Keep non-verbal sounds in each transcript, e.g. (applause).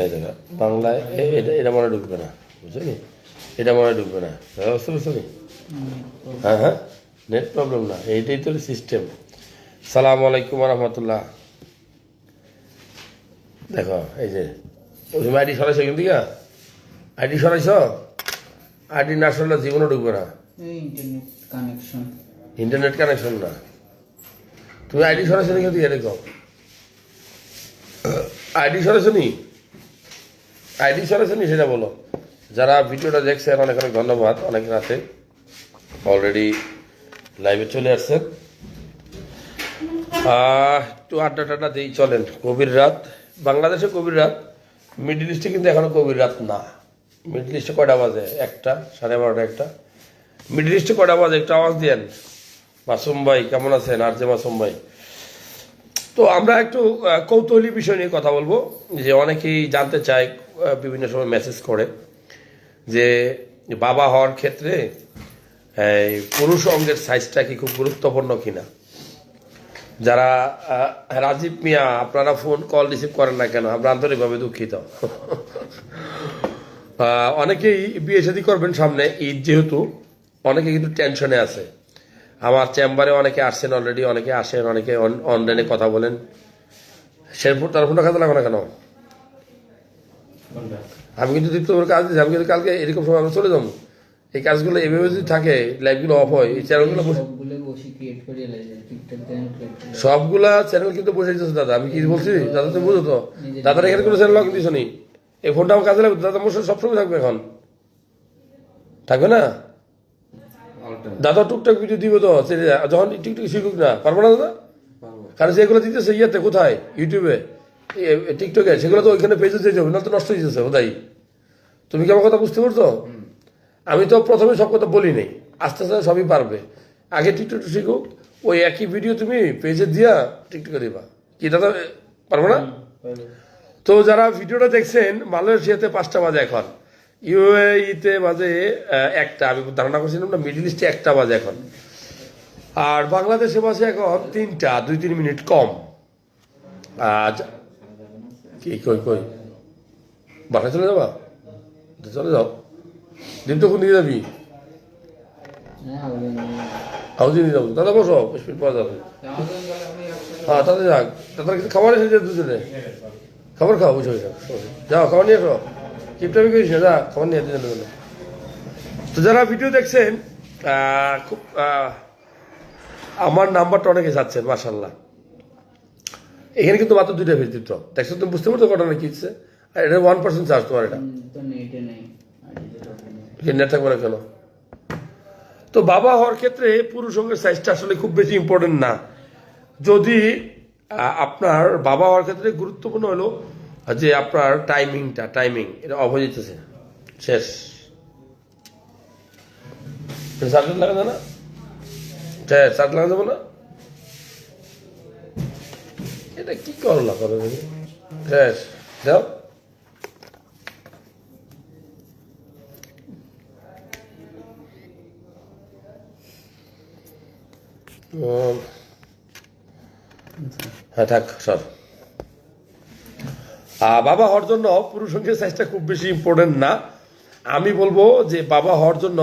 এই বাংলায় এটা এটা মনে ঢুকবে না বুঝলি? এটা মনে ঢুকবে না বুঝতে পারছ নি? হ্যাঁ হ্যাঁ নেট প্রবলেম না এইটাই তো সিস্টেম সালাম আলাইকুম রহমতুল্লাহ দেখো এই যে তুমি আইডি সরাইছো কিন্তু কি আইডি সরাইছ? আইডি না সরালে জীবনও ঢুকবে না। ইন্টারনেট কানেকশন না। তুমি আইডি সরাইছো এটা কও আইডি নি আইডি নি সেটা বলো। যারা ভিডিওটা দেখছেন, অনেক অনেক ধন্যবাদ, অনেক রাতে। অলরেডি লাইভে চলে আসছেন। একটু আড্ডা টাড্ডা দিই, চলেন। কবির রাত। বাংলাদেশে কবির রাত, মিডল ইস্টে কিন্তু এখনও কবির রাত না। মিডল ইস্টে কয়টা বাজে? একটা, সাড়ে বারোটা একটা। মিডল ইস্টে কয়টা বাজে? একটু আওয়াজ দিয়েন। মাসুম ভাই, কেমন আছেন? আর যে মাসুম ভাই। তো আমরা একটু কৌতূহলী বিষয় নিয়ে কথা বলব, যে অনেকেই জানতে চায় বিভিন্ন সময় মেসেজ করে, যে বাবা হওয়ার ক্ষেত্রে পুরুষ অঙ্গের সাইজটা কি খুব গুরুত্বপূর্ণ কিনা? যারা রাজীব মিয়া, আপনারা ফোন কল রিসিভ করেন না কেন? আমরা আন্তরিকভাবে দুঃখিত। অনেকেই বিয়ে শাদী করবেন সামনে ঈদ যেহেতু, অনেকে কিন্তু টেনশনে আছে। আমার চেম্বারে অনেকে আসছেন অলরেডি অনেকে আসেন অনেকে অনলাইনে কথা বলেন। শেরপুর তার ফোনটা কাজে লাগো না কেন? আমি কিন্তু দীপ্ত কাজ দিচ্ছি আমি কিন্তু কালকে এরকম সময় আমরা চলে যাব। এই কাজগুলো এভাবে যদি থাকে লাইভগুলো অফ হয় এই চ্যানেলগুলো সবগুলো চ্যানেল কিন্তু বসে দিতেছে দাদা। আমি কি বলছি? দাদা তুমি বুঝো তো। দাদার এখানে কোনো চ্যানেল দিছো নি? এই ফোনটা আমার কাজে লাগবে দাদা আমার সবসময় থাকবে এখন। থাকবে না? দাদা টুকটাক ভিডিও দিবে তো যখন টিকটক শিখুক না পারব না দাদা? কারণ যেগুলো দিতেছে ইয়েতে কোথায়? ইউটিউবে টিকটকে সেগুলো তো ওইখানে পেজে দিয়ে যাবে না তো নষ্ট হয়ে যাচ্ছে ওটাই তুমি কি আমার কথা বুঝতে পারছ? আমি তো প্রথমে সব কথা বলি নাই। আস্তে আস্তে সবই পারবে। আগে টিকটক শিখুক ওই একই ভিডিও তুমি পেজে দিয়া টিকটকে দিবা। কি দাদা পারব না? তো যারা ভিডিওটা দেখছেন মালয়েশিয়াতে পাঁচটা বাজে এখন। ইউএইতে বাজে একটা, আমি ধারণা করছিলাম না, মিডিল ইস্টে একটা বাজে এখন। আর বাংলাদেশে বাজে এখন তিনটা, দুই তিন মিনিট কম। আজ, কি, কই কই? বাসায় চলে যাবা? চলে যাও। দিন তো দিকে যাবি? হাউজিং নিয়ে যাব। দাদা, বসো স্পিড পাওয়া যাবে। হ্যাঁ তাহলে যাক। তাদের কিছু খাবার এসেছে দুজনে। খাবার খাও বুঝে যাও, খাবার নিয়ে এসো কিপটামি করিস না যা নিয়ে দুজনে তো যারা ভিডিও দেখছেন খুব আমার নাম্বারটা অনেকে যাচ্ছেন মাসাল্লাহ এখানে কিন্তু মাত্র দুইটা ভিজিট তো দেখছ তুমি বুঝতে পারছ ঘটনা কি হচ্ছে? আর এটা ওয়ান পার্সেন্ট চার্জ তোমার এটা। হুম, তো নেটে নেই। আইডিতে ঢোকে না। নেট থাকবে না কেন? তো বাবা হওয়ার ক্ষেত্রে পুরুষ অঙ্গের সাইজটা আসলে খুব বেশি ইম্পর্টেন্ট না। যদি আপনার বাবা হওয়ার ক্ষেত্রে গুরুত্বপূর্ণ হলো যে আপনার টাইমিংটা টাইমিং এটা অফ হয়ে যেতেছে। শেষ। সার্কেল লাগা যায় না? শেষ সার্কেল লাগা যাবে না? এটা কি করলা করে শেষ। যাও হ্যাঁ থাক আহ, বাবা হওয়ার জন্য পুরুষ সংখ্যার সাইজটা খুব বেশি ইম্পর্টেন্ট না। আমি বলব যে বাবা হওয়ার জন্য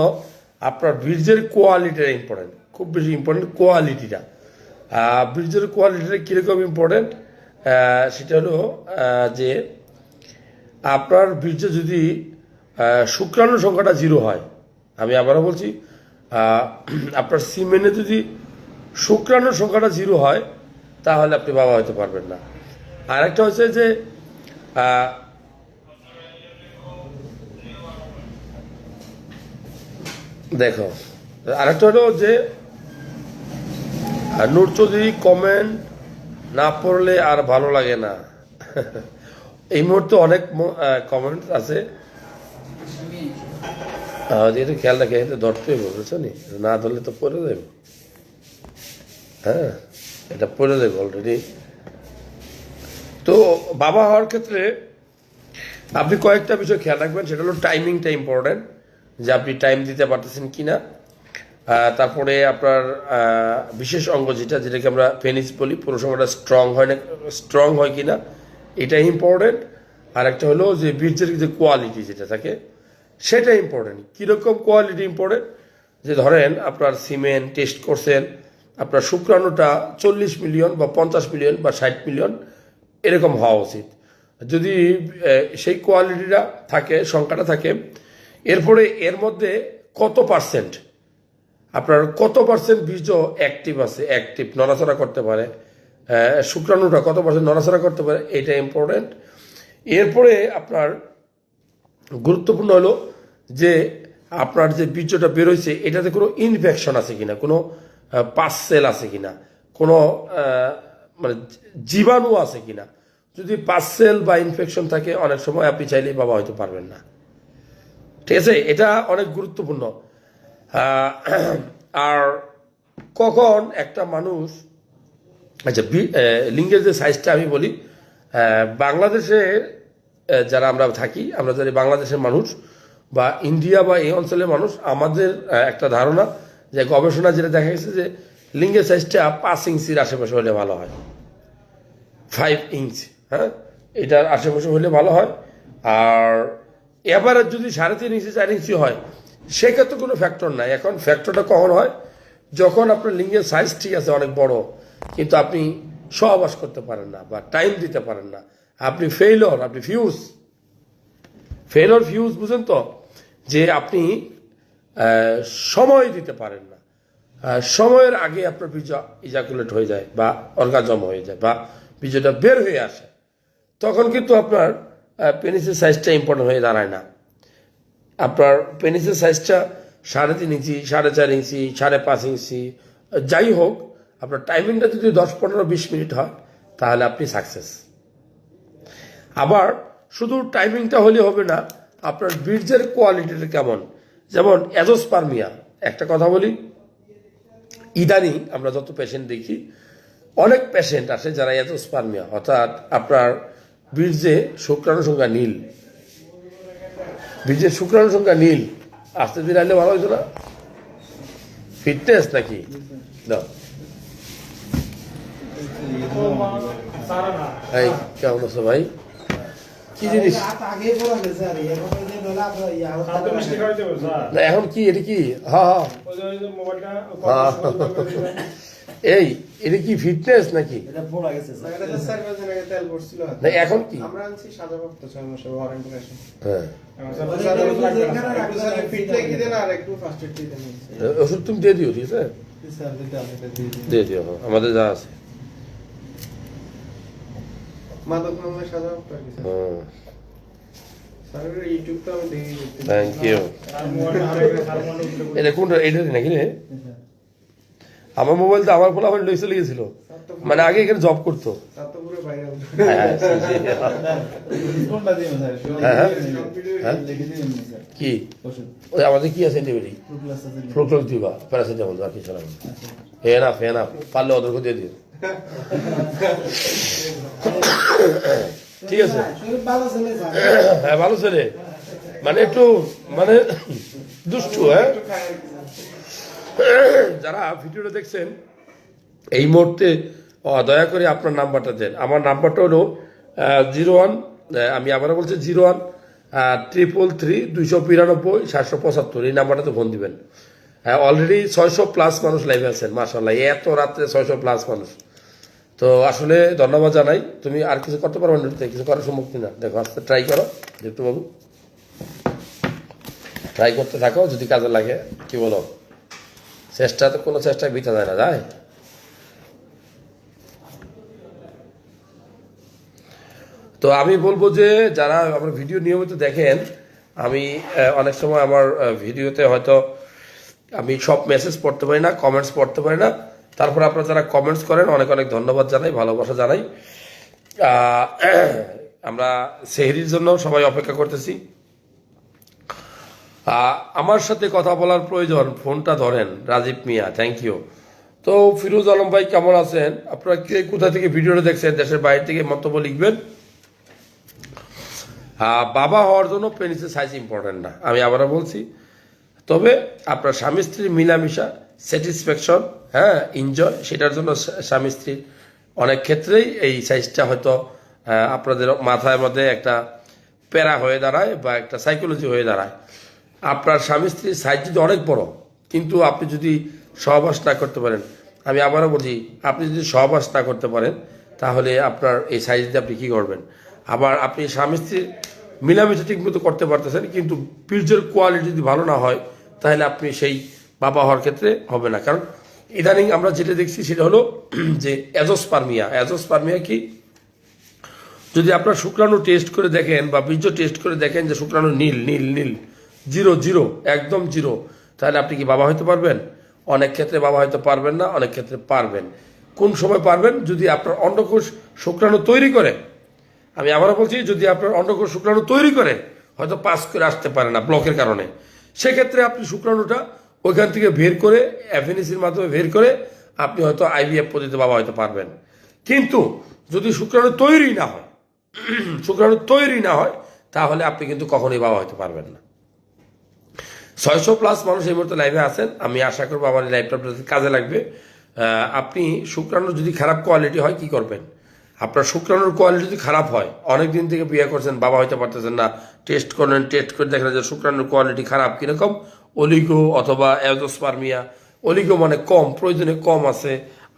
আপনার বীর্যের কোয়ালিটিটা ইম্পর্টেন্ট খুব বেশি ইম্পর্টেন্ট কোয়ালিটিটা বীর্যের কোয়ালিটিটা কীরকম ইম্পর্টেন্ট সেটা হলো যে আপনার বীর্য যদি শুক্রাণু সংখ্যাটা জিরো হয়, আমি আবারও বলছি আপনার সিমেনে যদি শুক্রাণুর সংখ্যাটা জিরো হয়, তাহলে আপনি বাবা হতে পারবেন না। আরেকটা হচ্ছে যে দেখো, আরেকটা হলো যে নূর চৌধুরী কমেন্ট না পড়লে আর ভালো লাগে না। এই মুহূর্তে অনেক কমেন্ট আছে। যেহেতু খেয়াল রাখে, এটা ধরতে হবে, বুঝছ নি? না ধরলে তো পড়ে যাবে হ্যাঁ এটা পড়ে যাবে অলরেডি তো বাবা হওয়ার ক্ষেত্রে আপনি কয়েকটা বিষয় খেয়াল রাখবেন, সেটা হলো টাইমিংটা ইম্পর্টেন্ট যে আপনি টাইম দিতে পারতেছেন কি না তারপরে আপনার বিশেষ অঙ্গ যেটা, যেটাকে আমরা পেনিস বলি, পুরো সময়টা স্ট্রং হয় না স্ট্রং হয় কি না এটা ইম্পর্টেন্ট আর একটা হলো যে বীর্যের যে কোয়ালিটি যেটা থাকে, সেটা ইম্পর্টেন্ট কীরকম কোয়ালিটি ইম্পর্টেন্ট যে ধরেন আপনার সিমেন্ট টেস্ট করছেন, আপনার শুক্রাণুটা চল্লিশ মিলিয়ন বা পঞ্চাশ মিলিয়ন বা ষাট মিলিয়ন এরকম হওয়া উচিত। যদি সেই কোয়ালিটিটা থাকে, সংখ্যাটা থাকে, এরপরে এর মধ্যে কত পার্সেন্ট? আপনার কত পার্সেন্ট বীর্য অ্যাক্টিভ আছে? অ্যাক্টিভ নড়াচড়া করতে পারে। শুক্রাণুটা কত পার্সেন্ট নড়াচড়া করতে পারে? এটা ইম্পর্টেন্ট এরপরে আপনার গুরুত্বপূর্ণ হলো যে, আপনার যে বীর্যটা বেরোইছে এটাতে কোনো ইনফেকশন আছে কিনা? কোনো পার্সেল সেল আছে কিনা? কোনো মানে জীবাণু আছে কিনা? যদি পার্সেল বা ইনফেকশন থাকে, অনেক সময় আপনি চাইলেই বাবা হয়তো পারবেন না। ঠিক আছে? এটা অনেক গুরুত্বপূর্ণ। আর কখন একটা মানুষ আচ্ছা লিঙ্গের যে সাইজটা আমি বলি বাংলাদেশে যারা আমরা থাকি, আমরা যারা বাংলাদেশের মানুষ বা ইন্ডিয়া বা এই অঞ্চলের মানুষ, আমাদের একটা ধারণা যে গবেষণা যেটা দেখা গেছে যে লিঙ্গের সাইজটা পাঁচ ইঞ্চির আশেপাশে হলে ভালো হয়। ফাইভ ইঞ্চ হ্যাঁ? এটার আশেপাশে হলে ভালো হয়। আর এবারে যদি সাড়ে তিন ইঞ্চি, চার ইঞ্চি হয়, সেক্ষেত্রে কোনো ফ্যাক্টর নাই। এখন ফ্যাক্টরটা কখন হয়? যখন আপনার লিঙ্গের সাইজ ঠিক আছে, অনেক বড়, কিন্তু আপনি সহবাস করতে পারেন না বা টাইম দিতে পারেন না। আপনি ফেইলর আপনি ফিউজ ফেইলর ফিউজ বুঝেন তো? যে আপনি সময় দিতে পারেন না। সময়ের আগে আপনার বীজ ইজাকুলেট হয়ে যায় বা অর্গাজম হয়ে যায় বা বীজটা বের হয়ে আসে, তখন কিন্তু আপনার পেনিসের সাইজটা ইম্পর্টেন্ট হয়ে দাঁড়ায় না। আপনার পেনিসের সাইজটা সাড়ে তিন ইঞ্চি, সাড়ে চার ইঞ্চি, সাড়ে পাঁচ ইঞ্চি, যাই হোক, আপনার টাইমিংটা যদি দশ, পনেরো, বিশ মিনিট হয়, তাহলে আপনি সাকসেস আবার শুধু টাইমিংটা হলে হবে না, আপনার বীর্যের কোয়ালিটিটা কেমন? যেমন অ্যাজোস্পার্মিয়া একটা কথা বলি ইদানিং আমরা যত পেশেন্ট দেখি, অনেক পেশেন্ট আসে যারা এত স্পার্মিয়া অর্থাৎ আপনার বীর্যে শুক্রাণু সংখ্যা নীল। বীর্যের শুক্রাণু সংখ্যা নীল। আস্তে দিন আনলে ভালো হইতো না? ফিটনেস নাকি? এই, কেমন আছো ভাই? কি জিনিস? আর এখন কি এটা কি? হ্যাঁ হ্যাঁ হ্যাঁ। এই এটা কি ফিটনেস নাকি? না এখন কি? হ্যাঁ। ওষুধ তুমি দিয়ে দিও ঠিক আছে? দিয়ে দিও হ্যাঁ, আমাদের যা আছে। মাদক মামলায় সাদা ভক্ত আর কি স্যার হুম স্যার ইউটিউব তো আমি দেখি থ্যাংক ইউ এটা কোনটা? নাকি রে? আমার মোবাইল তো আমার ফোন আমার লই চলে গেছিল মানে আগে এখানে জব করতো। হ্যাঁ, হ্যাঁ, হ্যাঁ। কি? ওই আমাদের কি আছে নেবেরি প্রোপ্লাস ফ্লোক্লোক দিবা প্যারাসিটামল আর কিছু না হে না ফে না পারলে ওদেরকে দিয়ে দিও। ঠিক আছে? স্যার হ্যাঁ ভালো ছেলে। মানে একটু মানে দুষ্টু হ্যাঁ? যারা ভিডিওটা দেখছেন এই মুহূর্তে দয়া করে আপনার নাম্বারটা দেন। আমার নাম্বারটা হলো জিরো ওয়ান আমি আবারও বলছি জিরো ওয়ান ট্রিপল থ্রি দুইশো বিরানব্বই সাতশো পঁচাত্তর। এই নাম্বারটাতে ফোন দিবেন। হ্যাঁ অলরেডি ছয়শো প্লাস মানুষ লাইভে আছেন মাসাল্লাহ এত রাত্রে ছয়শো প্লাস মানুষ। তো আসলে ধন্যবাদ জানাই। তুমি আর কিছু করতে পারবে না? কিছু করার সম্মুখ না। দেখো, আস্তে ট্রাই করো দেখতে বাবু। ট্রাই করতে থাকো, যদি কাজে লাগে, কি বলো? চেষ্টা তো কোনো চেষ্টায় বিতা যায় না যায় তো আমি বলব যে, যারা আমার ভিডিও নিয়মিত দেখেন, আমি অনেক সময় আমার ভিডিওতে হয়তো আমি সব মেসেজ পড়তে পারি না কমেন্টস পড়তে পারি না। তারপর আপনারা যারা কমেন্টস করেন, অনেক অনেক ধন্যবাদ জানাই, ভালোবাসা জানাই। আমরা সেহরির জন্য সবাই অপেক্ষা করতেছি। আমার সাথে কথা বলার প্রয়োজন, ফোনটা ধরেন, রাজীব মিয়া থ্যাংক ইউ তো ফিরোজ আলম ভাই কেমন আছেন? আপনারা কে, কোথা থেকে ভিডিওটা দেখছেন? দেশের বাইরে থেকে মন্তব্য লিখবেন। বাবা হওয়ার জন্য পেনিসের সাইজ ইম্পর্টেন্ট না, আমি আবারও বলছি। তবে আপনার স্বামী স্ত্রীর মিলামিশা স্যাটিসফ্যাকশন হ্যাঁ এনজয় সেটার জন্য স্বামী স্ত্রীর অনেক ক্ষেত্রেই এই সাইজটা হয়তো আপনাদের মাথায় মধ্যে একটা প্যারা হয়ে দাঁড়ায় বা একটা সাইকোলজি হয়ে দাঁড়ায়। আপনার স্বামী স্ত্রীর সাইজ যদি অনেক বড়, কিন্তু আপনি যদি সহবাস না করতে পারেন, আমি আবারও বলছি, আপনি যদি সহবাস না করতে পারেন, তাহলে আপনার এই সাইজ দিয়ে আপনি কী করবেন? আবার আপনি স্বামী স্ত্রীর মিলামিশা ঠিক মতো করতে পারতেছেন, কিন্তু বীর্যের কোয়ালিটি যদি ভালো না হয়, তাহলে আপনি সেই বাবা হওয়ার ক্ষেত্রে হবে না। কারণ ইদানিং আমরা যেটা দেখছি সেটা হলো (clears throat) যে অ্যাজোস্পার্মিয়া অ্যাজোস্পার্মিয়া কি? যদি আপনার শুক্রাণু টেস্ট করে দেখেন বা বীর্য টেস্ট করে দেখেন যে শুক্রাণু নীল নীল নীল, জিরো জিরো, একদম জিরো, তাহলে আপনি কি বাবা হতে পারবেন? অনেক ক্ষেত্রে বাবা হয়তো পারবেন না, অনেক ক্ষেত্রে পারবেন। কোন সময় পারবেন? যদি আপনার অন্ডকোষ শুক্রাণু তৈরি করে। আমি আবারও বলছি, যদি আপনার অন্ডকোষ শুক্রাণু তৈরি করে, হয়তো পাস করে আসতে পারে না ব্লকের কারণে। সেক্ষেত্রে আপনি শুক্রাণুটা ওইখান থেকে বের করে অ্যাফেনিসির মাধ্যমে বের করে আপনি হয়তো আইভিএফ পদ্ধতিতে বাবা হতে পারবেন। কিন্তু যদি শুক্রাণু তৈরি না হয়, (clears throat) শুক্রাণু তৈরি না হয়, তাহলে আপনি কিন্তু কখনোই বাবা হতে পারবেন না। ছয়শো প্লাস মানুষ এই মুহূর্তে লাইভে আছেন। আমি আশা করব আমার লাইভটা আপনাদের কাজে লাগবে। আপনি শুক্রাণুর যদি খারাপ কোয়ালিটি হয়, কি করবেন? আপনার শুক্রাণুর কোয়ালিটি যদি খারাপ হয় অনেক দিন থেকে বিয়ে করছেন, বাবা হইতে পারতেছেন না। টেস্ট করলেন টেস্ট করে দেখলেন যে শুক্রাণুর কোয়ালিটি খারাপ কীরকম। অলিগো অথবা অ্যাজোস্পার্মিয়া অলিগো মানে কম, প্রয়োজনে কম আছে,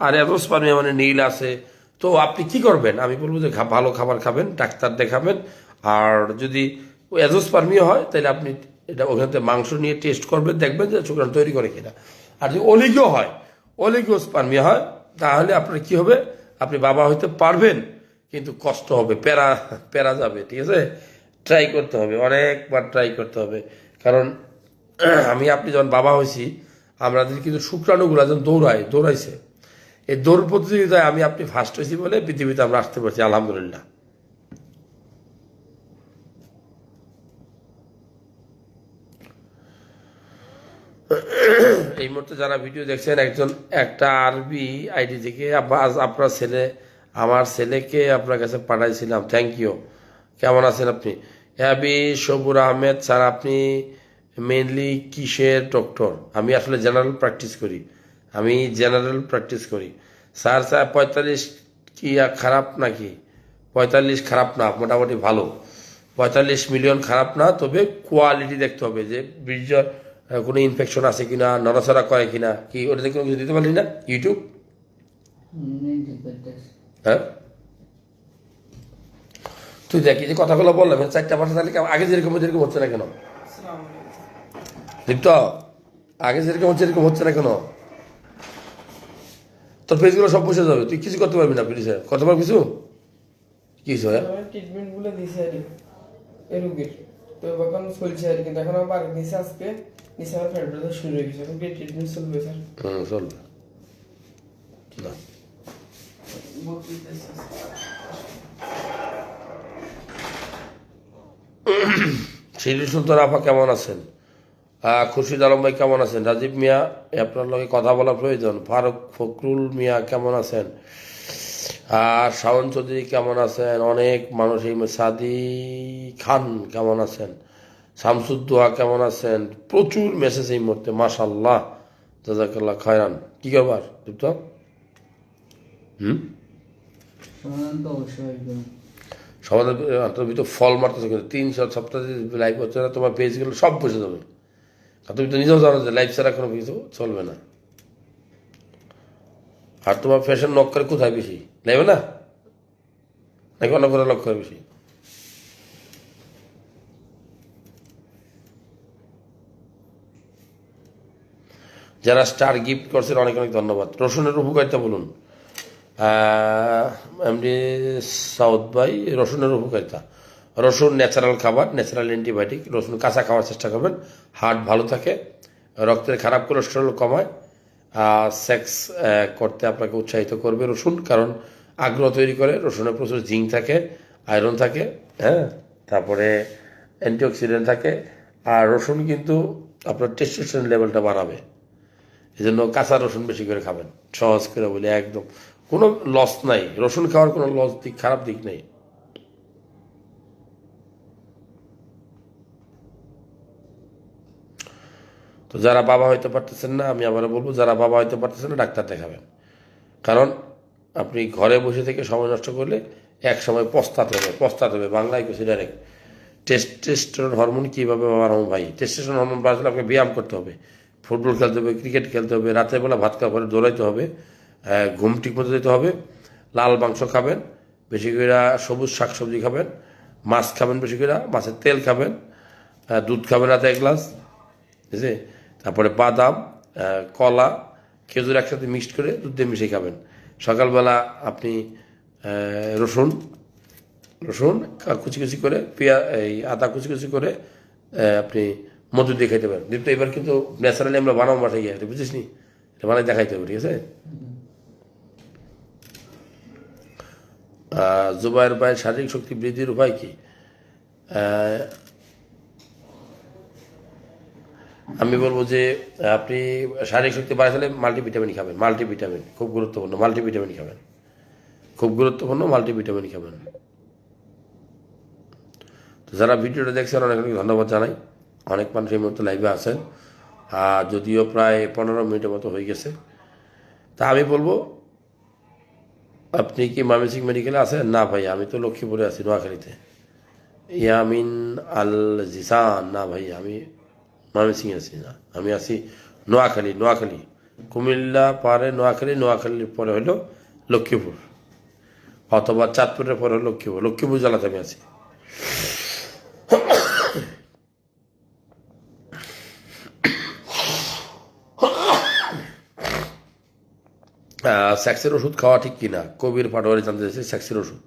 আর অ্যাজোস্পার্মিয়া মানে নীল আছে। তো আপনি কি করবেন? আমি বলব যে ভালো খাবার খাবেন, ডাক্তার দেখাবেন। আর যদি অ্যাজোস্পার্মিয়া হয়, তাহলে আপনি এটা ওখান থেকে মাংস নিয়ে টেস্ট করবেন, দেখবেন যে শুক্রাণু তৈরি করে কিনা। আর যদি অলিগো হয়, অলিগোস্পার্মিয়া হয়, তাহলে আপনার কি হবে? আপনি বাবা হইতে পারবেন, কিন্তু কষ্ট হবে, প্যারা প্যারা যাবে, ঠিক আছে? ট্রাই করতে হবে, অনেকবার ট্রাই করতে হবে। কারণ (clears throat) আমি আপনি যখন বাবা হয়েছি আমাদের কিন্তু শুক্রাণুগুলো যখন দৌড়ায়, দৌড়াইছে, এই দৌড় প্রতিযোগিতায় আমি আপনি ফার্স্ট হয়েছি বলে পৃথিবীতে আমরা আসতে পারছি, আলহামদুলিল্লাহ। (clears throat) এই মুহূর্তে যারা ভিডিও দেখছেন, একজন, একটা আরবি আইডি থেকে আপনার ছেলে, আমার ছেলেকে আপনার কাছে পাঠাইছিলাম থ্যাংক ইউ কেমন আছেন আপনি? হ্যাবি সবুর আহমেদ, স্যার, আপনি মেনলি কিসের ডক্টর আমি আসলে জেনারেল প্র্যাকটিস করি। আমি জেনারেল প্র্যাকটিস করি। স্যার স্যার পঁয়তাল্লিশ কি আর খারাপ নাকি? পঁয়তাল্লিশ খারাপ না মোটামুটি ভালো। পঁয়তাল্লিশ মিলিয়ন খারাপ না তবে কোয়ালিটি দেখতে হবে যে বীর্য কোনো ইনফেকশন আছে কিনা নড়াচড়া করে কিনা কি ওটাতে কোনো কিছু দিতে পারলি না? ইউটিউব হ্যাঁ? তুই দেখি যে কথাগুলো বললাম চারটা ভাষা তাহলে আগে যেরকম যেরকম হচ্ছে না কেন? দীপ্ত আগে যেরকম হচ্ছে এরকম হচ্ছে না কেন? তোর পেজগুলো সব বসে যাবে তুই কিছু করতে পারবি না পুলিশে। কত পারবি কিছু? কি হ্যাঁ ট্রিটমেন্টগুলো দিছে আর এই রোগীর তো এখন চলছে আর কি এখন আমার দিছে আজকে নিচে আমার ফ্যাট শুরু হয়ে গেছে এখন কি ট্রিটমেন্ট চলবে স্যার। হুম চলবে। না। শিরিন সুলতান আপা কেমন আছেন? খুরশিদ আলম ভাই কেমন আছেন? রাজীব মিয়া আপনার লগে কথা বলা প্রয়োজন। ফারুক ফখরুল মিয়া কেমন আছেন? আর শাওন চৌধুরী কেমন আছেন? অনেক মানুষ এই সাদি খান কেমন আছেন? শামসুদ্দোহা কেমন আছেন? প্রচুর মেসেজ এই মুহূর্তে মাশাল্লাহ জাজাকাল্লাহ খায়রান। কি খবর দীপ্ত? হুম? সমাধান তো ফল মারতেছো কিন্তু। তিন সপ্তাহ সপ্তাহ লাইভ হচ্ছে না তোমার পেজগুলো সব বসে যাবে। তুমি তো নিজেও জানো যে লাইফ ছাড়া কোনো কিছু চলবে না। আর তোমার ফ্যাশন নক করে কোথায় বেশি? লাইবে না? নাকি অন্য করে লক করে বেশি? যারা স্টার গিফট করছেন অনেক অনেক ধন্যবাদ। রসুনের উপকারিতা বলুন। এমডি সাউথ ভাই, রসুনের উপকারিতা। রসুন ন্যাচারাল খাবার ন্যাচারাল অ্যান্টিবায়োটিক রসুন কাঁচা খাওয়ার চেষ্টা করবেন। হার্ট ভালো থাকে, রক্তের খারাপ কোলেস্ট্রল কমায় সেক্স করতে আপনাকে উৎসাহিত করবে রসুন, কারণ আগ্রহ তৈরি করে, রসুনে প্রচুর জিঙ্ক থাকে আয়রন থাকে হ্যাঁ? তারপরে অ্যান্টিঅক্সিডেন্ট থাকে, আর রসুন কিন্তু আপনার টেস্টোস্টেরন লেভেলটা বাড়াবে। এই জন্য কাঁচা রসুন বেশি করে খাবেন, সহজ করে বলি একদম। কোনো লস নাই, রসুন খাওয়ার কোনো লস দিক, খারাপ দিক নেই। তো যারা বাবা হইতে পারতেছেন না, আমি আবারও বলব, যারা বাবা হইতে পারতেছেন না, ডাক্তার দেখাবেন। কারণ আপনি ঘরে বসে থেকে সময় নষ্ট করলে এক সময় পস্তাতে হবে পস্তাতে হবে। বাংলায় কিছু ডাইরেক্ট টেস্টেস্টন হরমোন কীভাবে বাড়াবো ভাই? টেস্টেস্টন হরমোন বাড়াতে আপনাকে ব্যায়াম করতে হবে। ফুটবল খেলতে হবে ক্রিকেট খেলতে হবে, রাতের বেলা ভাত খাওয়া পরে দৌড়াইতে হবে ঘুম ঠিক মতো দিতে হবে, লাল মাংস খাবেন, বেশি করে সবুজ শাকসবজি খাবেন, মাছ খাবেন বেশি করে মাছের তেল খাবেন দুধ খাবেন রাতে এক গ্লাস ঠিক আছে তারপরে বাদাম কলা খেজুর একসাথে মিক্সড করে দুধ দিয়ে মিশিয়ে খাবেন। সকালবেলা আপনি রসুন রসুন কুচি কুচি করে পেঁয়া এই আদা কুচি কুচি করে আপনি মধু দিয়ে খাইতে পারেন। দীপ্ত এবার কিন্তু ন্যাচারালি আমরা বানাবো মাঠে গিয়ে এটা বুঝিস নি? এটা বানাই দেখাইতে হবে ঠিক আছে? আহ, জুবাইর ভাইয়ের শারীরিক শক্তি বৃদ্ধির উপায় কি? আমি বলব যে, আপনি শারীরিক শক্তি বাড়াতে মাল্টিভিটামিন খাবেন মাল্টিভিটামিন খুব গুরুত্বপূর্ণ মাল্টিভিটামিন খাবেন। খুব গুরুত্বপূর্ণ মাল্টিভিটামিন খাবেন। তো যারা ভিডিওটা দেখছেন অনেক অনেক ধন্যবাদ জানাই। অনেক মানুষ এই মুহূর্তে লাইভে আছেন। আর যদিও প্রায় পনেরো মিনিটের মতো হয়ে গেছে, তা আমি বলব, আপনি কি ময়মনসিং মেডিকেলে আছেন? না ভাই আমি তো লক্ষ্মীপুরে আছি, নোয়াখালীতে। ইয়ামিন আল জিসান, না ভাই আমি ময়মনসিং আছি না আমি আছি নোয়াখালী নোয়াখালী কুমিল্লা পারে নোয়াখালী নোয়াখালীর পরে হলো লক্ষ্মীপুর অথবা চাঁদপুরের পরে লক্ষ্মীপুর লক্ষ্মীপুর জেলাতে আমি আছি সেক্সের ওষুধ খাওয়া ঠিক কিনা কবির পাটোয়ারি জানতে চাইছে সেক্সের ওষুধ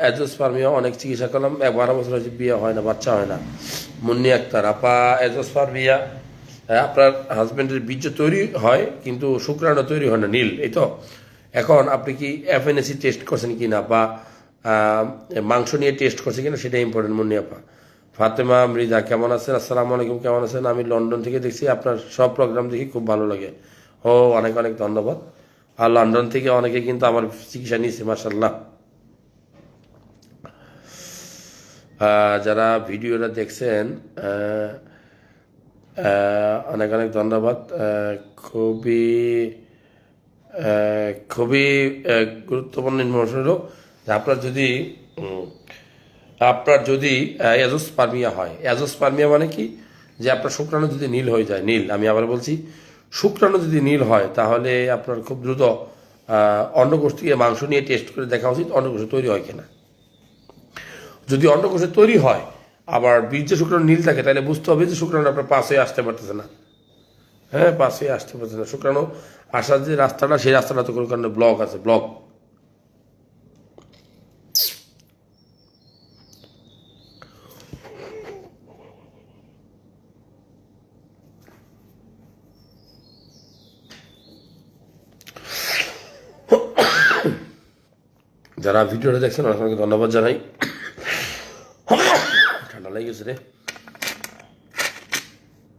অ্যাজোস্পার্মিয়া অনেক চিকিৎসা করলাম। এক বারো বছর হয়েছে বিয়ে হয় না, বাচ্চা হয় না। মুন্নি আক্তার, আপা অ্যাজোস্পার্মিয়া আপনার হাজব্যান্ডের বীর্য তৈরি হয়, কিন্তু শুক্রাণু তৈরি হয় না, নীল, এই তো? এখন আপনি কি এফএনএসি টেস্ট করছেন কি না বা মাংস নিয়ে টেস্ট করছে কিনা সেটা ইম্পর্টেন্ট মুন্নি আপা। ফাতেমা মৃদা কেমন আছেন? আসসালামু আলাইকুম, কেমন আছেন? আমি লন্ডন থেকে দেখছি, আপনার সব প্রোগ্রাম দেখি খুব ভালো লাগে। ও, অনেক অনেক ধন্যবাদ। আর লন্ডন থেকে অনেকে কিন্তু আমার চিকিৎসা নিয়েছে মার্শাল্লাহ যারা ভিডিওটা দেখছেন অনেক অনেক ধন্যবাদ। খুবই খুবই গুরুত্বপূর্ণ ইনফরমেশন হলো যে আপনার যদি আপনার যদি অ্যাজোস্পার্মিয়া হয়। অ্যাজোস্পার্মিয়া মানে কি? যে আপনার শুক্রাণু যদি নীল হয়ে যায়, নীল, আমি আবার বলছি, শুক্রাণু যদি নীল হয়, তাহলে আপনার খুব দ্রুত অন্ডকোষ থেকে মাংস নিয়ে টেস্ট করে দেখা উচিত অন্ডকোষ তৈরি হয় কিনা। যদি অন্ডকোষে তৈরি হয়, আবার বীর্য শুক্রাণু নীল থাকে, তাহলে বুঝতে হবে যে শুক্রাণু আপনার পাশ আসতে পারতেছে না। হ্যাঁ পাশ আসতে পারছে না। শুক্রাণু আসার যে রাস্তাটা, সেই রাস্তাটা তো কোনো কারণে ব্লক আছে ব্লক যারা ভিডিওটা দেখছেন অনেক ধন্যবাদ জানাই। ঠান্ডা লেগে গেছে রে